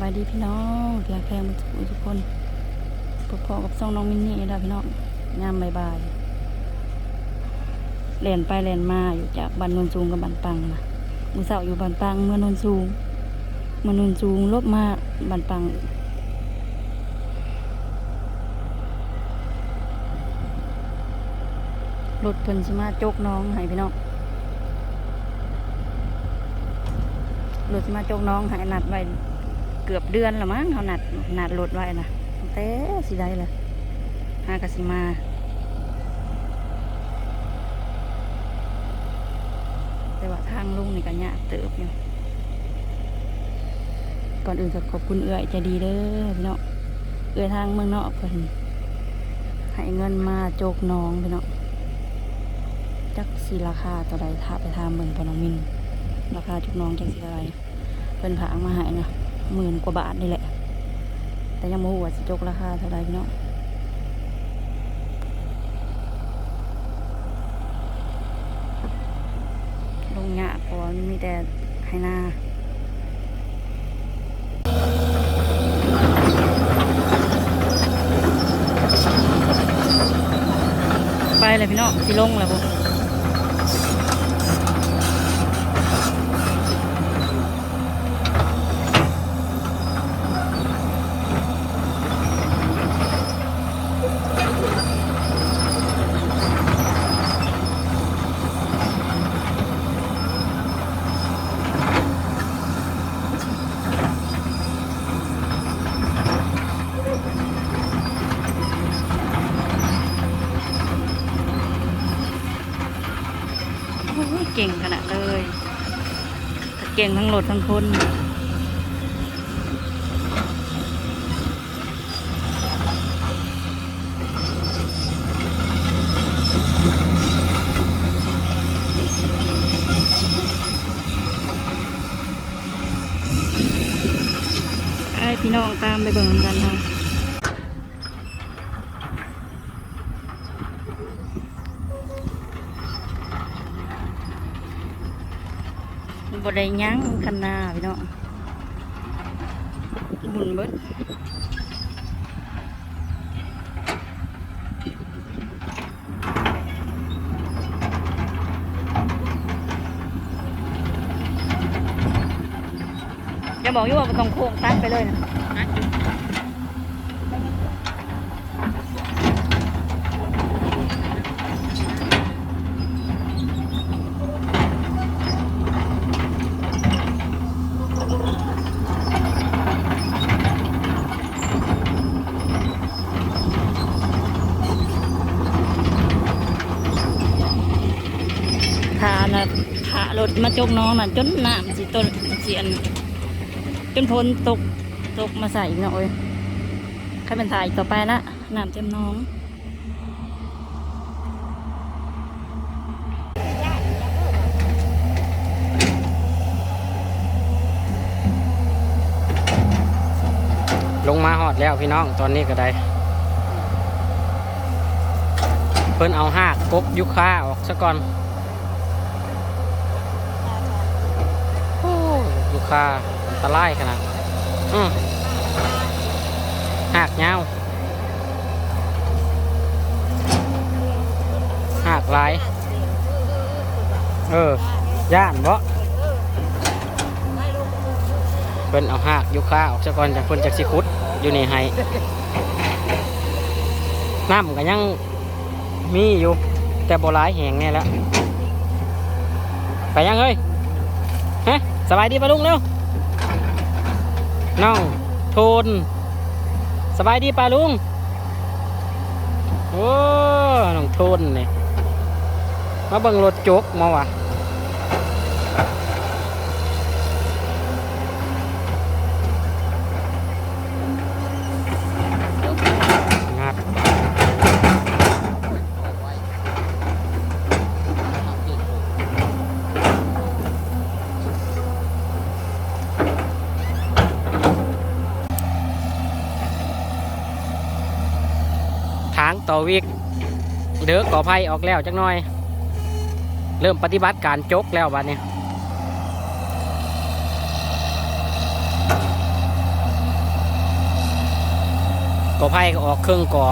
บายดีพี่น้องเพียงแพงมันทุกทุกคนพอๆกับซ่องน้องมินนี่แหละพี่น้องยามบ่ายๆเล่นไปเล่นมาอยู่จากบันนนสูงกับบันปังนะมือเสาอยู่บันปังเมื่อนนสูงเมื่อนนสูงลบมาบันปังรถเพิ่นสิมาโจกน้องให้พี่น้องรถสิมาโจกน้องให้นัดไว้ เกือบเดือนและมั้งเขานัดนัดรถไว้นะตั้งแต่สิได้เลยหากสิมาแต่ว่าทางลุงนี่ก็ยากเติบอยู่ก่อนอื่นก็ขอบคุณเอื้อยใจดีเด้อพี่น้องเอื้อยทางเมืองนอกเพิ่นให้เงินมาโจกน้องพี่น้องจักสีราคาต่อใดถ้าไปทามเมืองพนอมินราคาจุกน้องจักสีอะไรเพิ่นผางมาหายนะ หมื่นกว่าบาทนี่แหละ แต่ยังโมโหว่าสิจกราคาเท่าไรพี่น้องลงหยากเพราะว่ามันมีแต่ไฮนาไปเลยพี่น้องสิลงแล้วพวก โอ้ยเก่งขนาดเลย เก่ งทั้งรถทั้งคนไอ้พี่น้องตามไปเบิ่งกันเนาะบ ได้ยั้งคันนาพี่น้องบุญเบิดจะบอกอยู่ว่าต้องโค้งตัดไปเลยนะทานะทารถ มาจกน้องน่ะจนน้ำสิต้นเสียนจนพ้นตกตกมาใส่อีกหน่อยใครเป็นถ่ายต่อไปละน้ำเต็มน้องลงมาหอดแล้วพี่น้องตอนนี้ก็ได้ เพิ่นเอาหากกบยุค่าออกซะก่อนโอ้ ยุค่าตรายขนาดอืมหากยาหากลาย เออย่านบ่เพิ่นเอาหากยุค่าออกซะก่อนจากเพิ่นจากสิคุดอยู่นี่ให้น้ำก็ยังมีอยู่ แต่โบหลายแหงแน่แล้ว ไปยังเฮ้ย สบายดีปะลุงเร็วน้องโทน สบายดีปะลุง โอ้ น้องโทนนี่มาเบิ่งรถจกมาวะาวิกเดือกกอไผ่ออกแล้วจักหน่อย เริ่มปฏิบัติการจกแล้วบัดนี่ยก่อไผ่ก็ออกเครื่องก่อ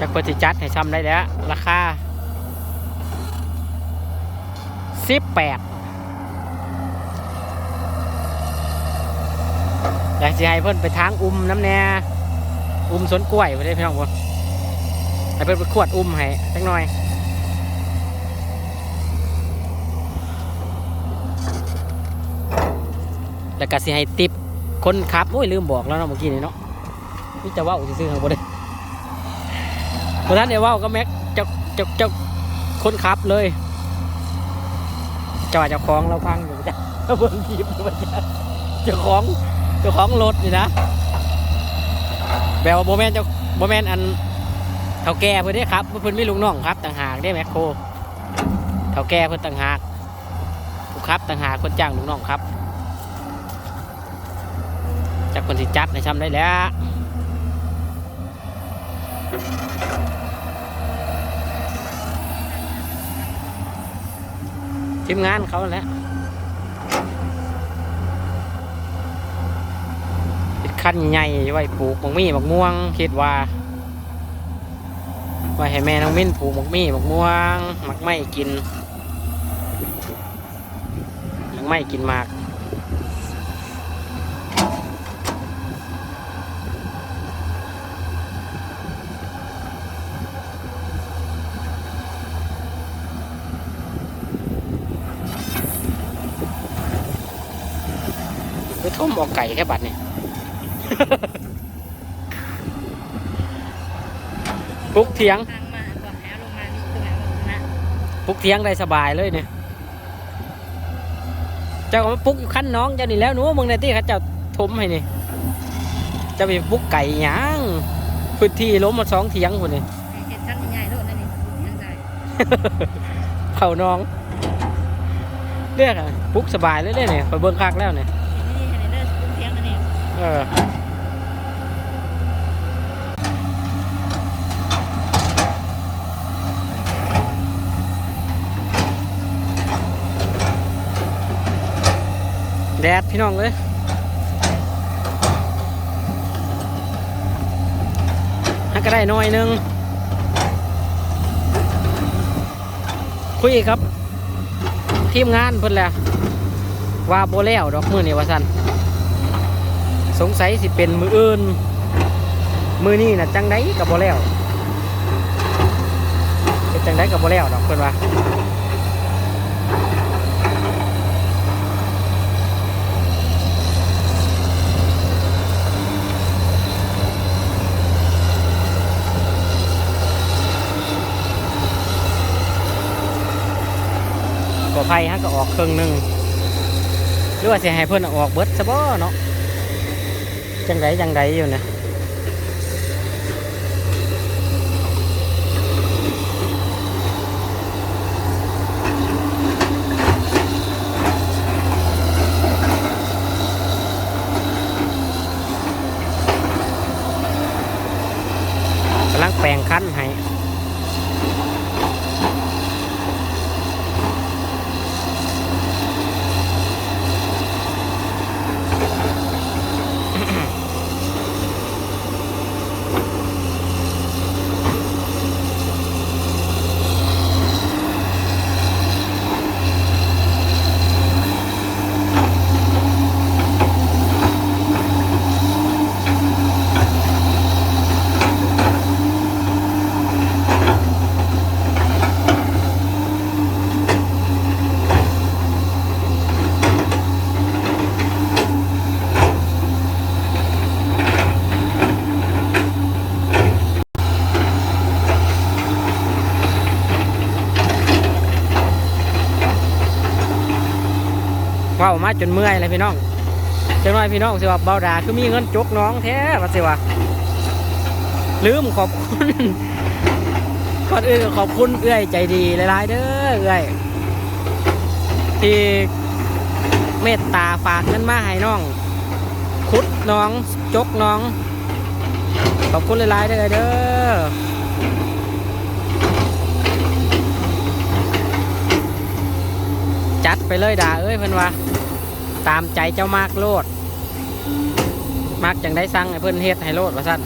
จากปฏิจัดให้ซ้ำได้แล้ว ราคา 18 แปดอยากจะให้เพิ่นไปทางอุ้มน้ำแน่อุ้มสวนกล้วยไปได้พี่น้องบ่ให้เพิ่นไปขวดอุ้มให้สักหน่อยแล้วก็สิให้ติปคนขับโอ้ยลืมบอกแล้วเนาะเมื่อกี้นี่เนาะนี่จะว่าซื้อๆข้างบนเลยเพราะนั้นเดี๋ยวว่าก็แม็กจะจะจะคนขับเลยจะว่าจะคล้องเราพังอยู่จ้ะเบิ่งคลิปอยู่ว่าจ้ะเจ้อง จ้าของรถนี่นะแบบว่าโบแมนเจ้าโบแมนอันเท่าแก่เพื่อนได้ครับเพื่อนมีลูกน้องครับต่างหากได้แมคโครเท่าแก่เพื่อนต่างหากผู้ครับต่างหากคนจ้างลูกน้องครับจากคนที่จัดในทำได้แล้วทีมงานเขาแล้ว ขั้นใหญ่ไว้ปลูกมักมี่มักม่วงคิดว่าไว้ให้แม่น้องมิ้นปลูกมักมี่มักม่วงมักไม่กินมักไม่กินมากไปทุ่มออกไก่แค่บัดนี่ย ปลุกเถียงทางมาก่อนแล้วลงมานี่ตัวแล้วลงนะปลุกเถียงได้สบายเลยเนี่ยเจ้าก็มาปลุกอยู่ขั้นน้องเจ้านี่แล้วหนูมึงในที่เขาเจ้าทมให้นี่เจะไปปลุกไก่หยังพื้นที่ล้มมาสองเถียงคนนี่เห็นชั้นใหญ่ๆโลดนั่นนี่ยังไงเข่าน้องเรียกอะปลุกสบายเลยเลยเนี่ยไปเบิ้งคักแล้วเนี่ยนี่เห็นเด้อคุ้มเทียงนั่นนี่เอ แดดพี่น้องเลยฮักก็ได้หน้อยหนึง คุยครับ ทีมงานเพิ่นแหละว่าโบแล้วดอกมือนี่ว่าสันสงสัยสิเป็นมืออื่น มือนี่นะจังไดกับโบแล้วเป็นจังไดกับโบแล้วดอกเพิ่นว่า ไฟฮะก็ออกเครึ่องหนึ่งหรือว่าสิให้เพิ่อาออกเบิดซะบ่เนาะจังไดจังไดอยู่นะกำลังแปลงคั้นให้ มาจนเมื่อยเลยพี่น้องจังน้อยพี่น้องสิว่าเบาดาคือมีเงินจกน้องแท้ว่าสิว่าลืมขอบคุณก่อนอื่นขอบคุณเอื้อยใจดีหลายๆเด้อเอื้อยที่เมตตาฝากเงินมาให้น้อง คุดน้องจกน้อง ขอบคุณหลายๆเด้อเด้อจัดไปเลยด่าเอ้ยเพิ่อนว่า ตามใจเจ้ามากโลด มากจังได้สั่งให้เพิ่นเฮ็ดให้โลดว่าซั่น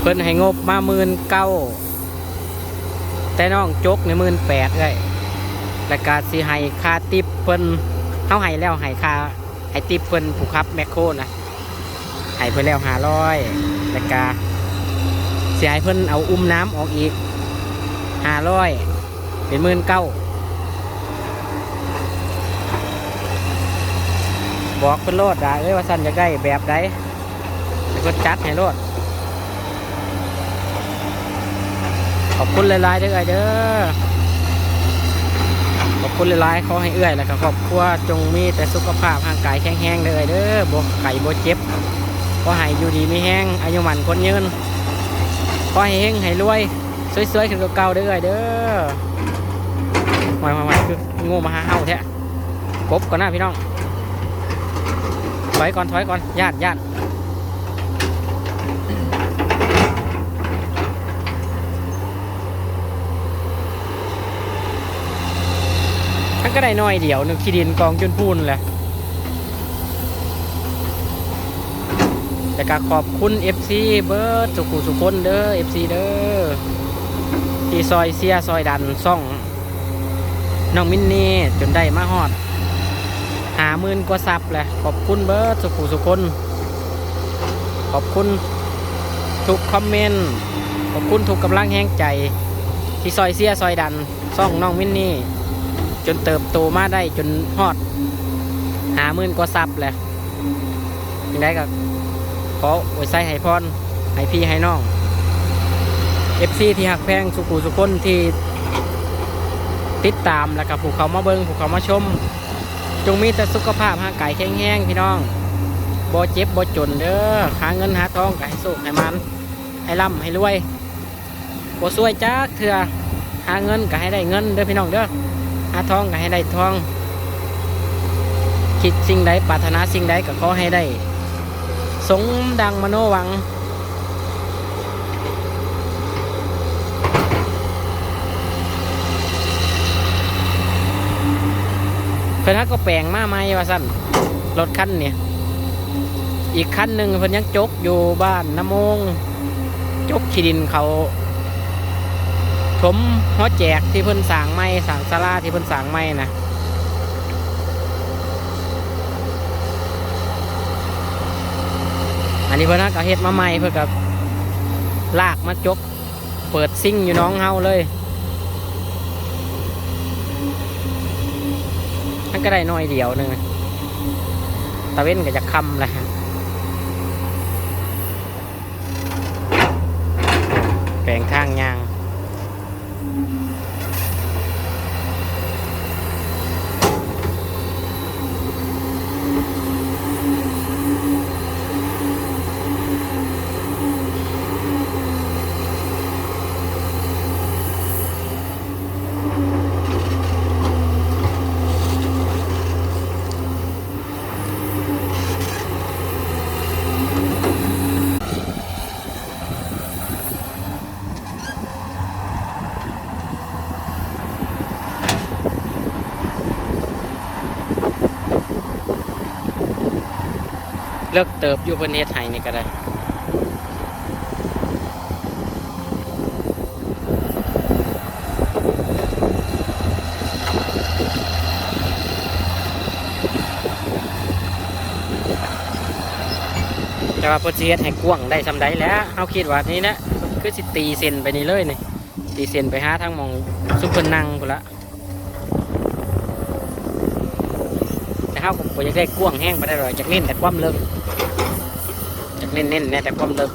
เพิ่นให้งบมาหมื่นเก้าแต่น้องจกในหมื่นแปดเลยแล้วก็สิให้ค่าติปเพิ่นเฮาให้แล้วให้ค่าให้ติปเพิ่นผู้ขับแมคโครนะให้เพิ่นแล้วห้าร้อยแล้วก็สิให้เพิ่นเอาอุ้มน้ำออกอีกห้าร้อยเป็นหมื่นเก้า บอกเพิ่นโลดได้เอ้ยว่าสั่นจะได้แบบใดให้เพิ่นจัดให้โลด ขอบคุณหลายๆเด้อเอ้ยเด้อขอบคุณหลายๆขอให้เอื้อยแล้วก็ครอบครัวจงมีแต่สุขภาพร่างกายแข็งแรงเด้อเอ้ยเด้อบ่ไก่บ่เจ็บขอให้อยู่ดีไมีแห้งอายุมันคนยืนขอให้เฮงให้รวยสวยๆขึ้นกว่าเก่าเด้อเอ้ยเด้อมามามาคือง่มาหาเฮาแท้กบก่อนนะพี่น้อง ถอยก่อนถอยก่อนญาติญาติท่านก็ได้น้อยเดียวหนึงขี้ดินกองจนพูนแหละแต่ก็ขอบคุณ FC เบิร์ดสุขุสุคนเด้อ FC เด้อที่ซอยเสียซอยดันซ่องน้องมินนี่จนได้มาฮอด หาหมื่นกว่าซับแหละขอบคุณเบิร์ดสุขุสุคน ขอบคุณทุกคอมเมนต์ ขอบคุณทุกกำลังแห้งใจ ที่ซอยเสียซอยดันซ่องน้องมินนี่ จนเติบโตมาได้จนฮอด หาหมื่นกว่าซับแหละยังไงก็ขออวยไส้ให้พรให้พี่ให้น้องเอฟซีที่หักแพงสุขุสุคนที่ติดตามแล้วก็ผูกเขามาเบิงผูกเขามาชม จงมีแต่สุขภาพร่างกายแข็งแรงพี่น้องบ่เจ็บบ่จนเด้อหาเงินหาทองไก็ให้สุขให้มัน ให้ร่ำให้รวยบ่ซวยจักเถื่อหาเงินก็ให้ได้เงินเด้อพี่น้องเด้อหาทองก็ให้ได้ทอง คิดสิ่งใดปรารถนาสิ่งใดก็ขอให้ได้ สงดังมโนหวัง พิ่นฮักก็แปลงมาใหม่ว่าสั่นรถคันเนี่ยอีกคันหนึ่งเพิ่นยังจกอยู่บ้านน้ำมงจกขีดินเขาถมหัวแจกที่เพิ่นสางไม้สางศาลาที่เพิ่นสางไม้นะอันนี้เพิ่นฮักก็เฮ็ดมาใหม่เพื่อกับลากมาจก เปิดซิ่งอยู่น้องเฮาเลย มันก็ได้น้อยเดียวหนึงตะเว้นก็จะคำแหละแปลงทางยาง เลิกเติบอยู่เพิ่นเฮ็ดให้นี่ก็ได้แต่ว่าเพิ่นสิเฮ็ดให้กว้างได้ซำใดแล้วเฮาคิดว่านี่นะคือสิตีเส้นไปนี่เลยนี่ตีเส้นไปหาทางมองซุปเปอร์นังพุ่นละ แต่เฮาก็อยากได้กว้างแห้งไปได้หรอกอยากเน้นแต่ความเลิกอยากเน้นเน้นแน่แต่ความเลิก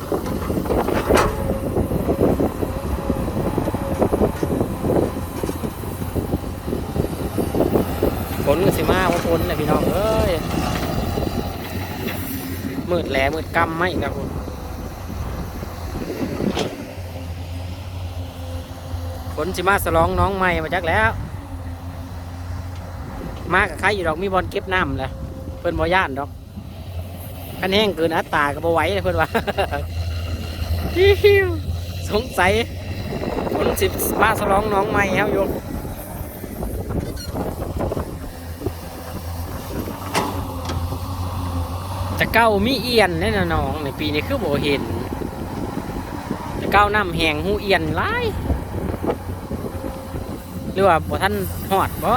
ฝนก็สิมาว่าฝนเลยพี่น้องเอ้ยมืดแหลมืดกำไม่ครับผมฝนสิมาสลองน้องใหม่มาจักแล้ว มากับใครอยู่ดอกมีบอลเก็บน้ำแหละเพิ่อนบ่ย่านดอกคันแห้งเกินอัตราก็บ่ไหวเลยเพิ่อนว่าสงสัยคนสิบมาสลองน้องใหม่เฮาอยู่จะเก้ามีเอียนแน่นะน้องในปีนี้คือบ่เห็นจะเก้าน้ำแหงหูเอียนหลายหรือว่าบ่ท่านหอดบ่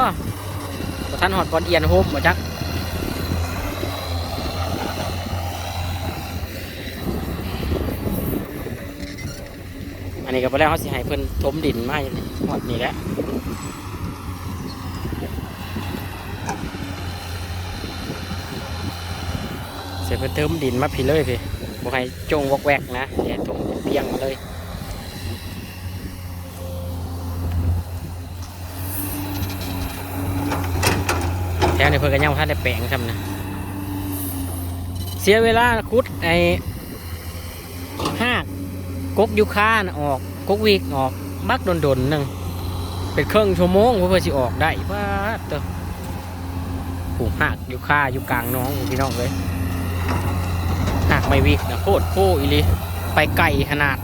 บ่ท่านหอดบอลเอียนโฮมบ่จักอันนี้ก็บ่แล้วเขาสิให้เพิ่นถมดินมาหอดนี่แหละเสียเพิ่นเติมดินมาพี่เลยพี่บ่ให้จงวอกแวกนะเดี๋ยวถมเพียงมาเลย วนี้เพิ่นก็ยังบ่ทันได้แปลงซ้ำนะเสียเวลาคุดไอ้ห้ากกกยูคานะออกกกวีกออกบักโดนดนๆหนึ่งเป็นเครื่องชั่วโมงเพื่อสิออกได้ว่าเตัวผูกหักยูคาอยู่กลางน้องพี่น้องเลยหักไม่วีกนะโคตรโคอีลีไปไกลขนาด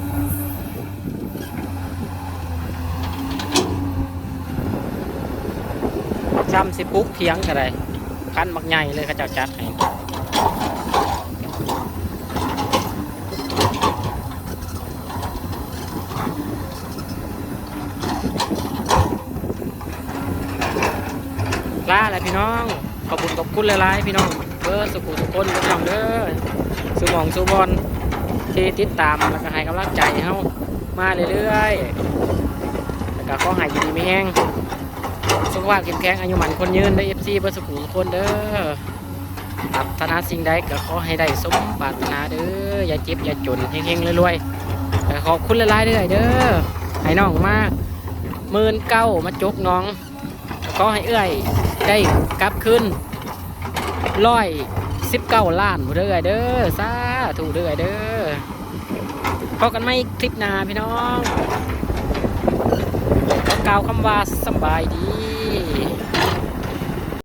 จำสิปุ๊กเทียงกันเลยคันมักใหญ่เลยเขาเจ้าจัดให้ลาแหละพี่น้อง ขอบคุณขอบคุณหลายๆพี่น้องเบอร์สุขุทุคนพี่น้องเด้อสุมองสุบอลที่ติดตามแล้วก็ให้กำลังใจเฮามาเรื่อยๆแล้วก็ขอให้อยู่ดีไม่แห้ง สุขภาพเข้มแข็งอายุมันคนยืนได้เอฟซีเบอร์สุขุทุกคนเด้อปรารถนาสิ่งใดก็ขอให้ได้สมปรารถนาเด้ออย่าเจ็บอย่าจนเฮงๆรวยๆแล้วก็ขอบคุณหลายๆเด้อเด้อให้น้องมาหมื่นเก้ามาจกน้องขอให้เอื้อยได้กลับคืนร้อยสิบเก้าล้านหมดเลยเด้อสาธุเด้อเด้อพบกันไหมคลิปหน้าพี่น้องกล่าวคำว่าสบายดี